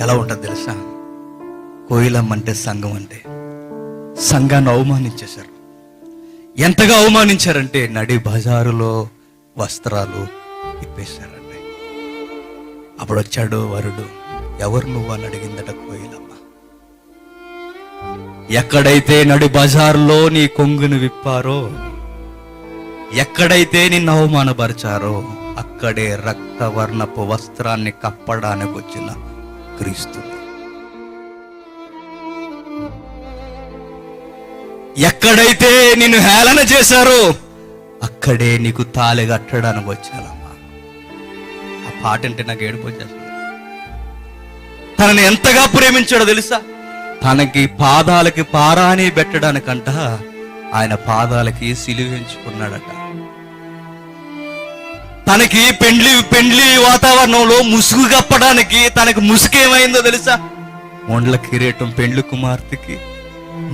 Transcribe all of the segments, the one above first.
ఎలా ఉంటుంది తెలుసా? కోయిలం అంటే సంఘం అంటే. సంఘాన్ని అవమానించేశారు. ఎంతగా అవమానించారంటే నడి బజారులో వస్త్రాలు ఇప్పేశారండి. అప్పుడు వచ్చాడు వరుడు ఎవరు నువ్వు? అని అడిగిందట కోయిలమ్మ. ఎక్కడైతే నడి బజారులో నీ కొంగును విప్పారో ఎక్కడైతే నిన్ను అవమానపరిచారో అక్కడే రక్తవర్ణపు వస్త్రాన్ని కప్పడానికి వచ్చిన క్రీస్తు. ఎక్కడైతే నిన్ను హేళన చేశారో అక్కడే నీకు తాళి కట్టడానికి వచ్చానమ్మా ఆ పాట అంటే నాకు ఏడుపు వచ్చేస్తుంది. తనని ఎంతగా ప్రేమించాడో తెలుసా? తనకి పాదాలకి పారాని పెట్టడానికంట ఆయన పాదాలకి సిలువించుకున్నాడట తనకి పెండ్లి పెండ్లి వాతావరణంలో ముసుగు కప్పడానికి తనకు ముసుగు ఏమైందో తెలుసా? మొండ్ల కిరీటం పెండ్లి కుమార్తెకి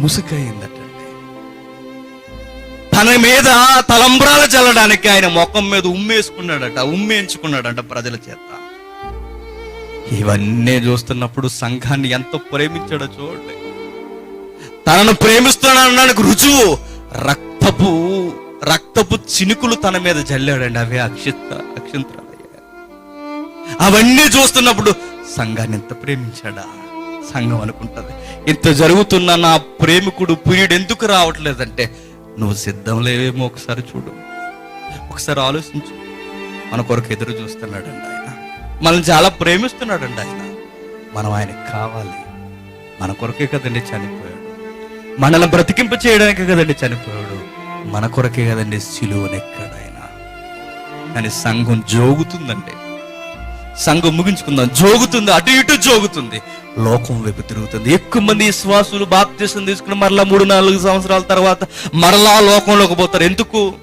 ముసుగయిందటండి తన మీద తలంబ్రాలు చల్లడానికి ఆయన ముఖం మీద ఉమ్మేసుకున్నాడట ఉమ్మేయించుకున్నాడట ప్రజల చేత. ఇవన్నీ చూస్తున్నప్పుడు సంఘాన్ని ఎంత ప్రేమించాడో చూడండి. తనను ప్రేమిస్తున్నాడనడానికి రుజువు రక్తపు రక్తపు చినుకులు తన మీద జల్లాడండి అవే అక్షిత అక్షంత్రాలు అవన్నీ చూస్తున్నప్పుడు సంఘాన్ని ఎంత ప్రేమించాడా? సంఘం అనుకుంటది. ఇంత జరుగుతున్న నా ప్రేమికుడు పీరియడ్ ఎందుకు రావట్లేదంటే నువ్వు సిద్ధం లేవేమో ఒకసారి చూడు. ఒకసారి ఆలోచించు. మన కొరకు ఎదురు చూస్తున్నాడండి ఆయన. మనల్ని చాలా ప్రేమిస్తున్నాడండి ఆయన. మనం ఆయనకి కావాలి. మన కొరకే కదండి చనిపోయాడు. మనల్ని బ్రతికింప చేయడానికే కదండి చనిపోయాడు. మన కొరకే కదండి సిలువనెక్కాడు ఆయన కానీ సంఘం జోగుతుందండి. సంఘం ముగించుకుందాం. జోగుతుంది అటు ఇటు జోగుతుంది. లోకం వైపు తిరుగుతుంది. ఎక్కువ మంది విశ్వాసులు బాప్తీసం తీసుకుని మరలా మూడు నాలుగు సంవత్సరాల తర్వాత మరలా లోకంలోకి పోతారు. ఎందుకు?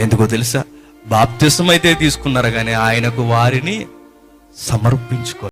ఎందుకో తెలుసా? బాప్తిసం అయితే తీసుకున్నారు కానీ ఆయనకు వారిని సమర్పించుకో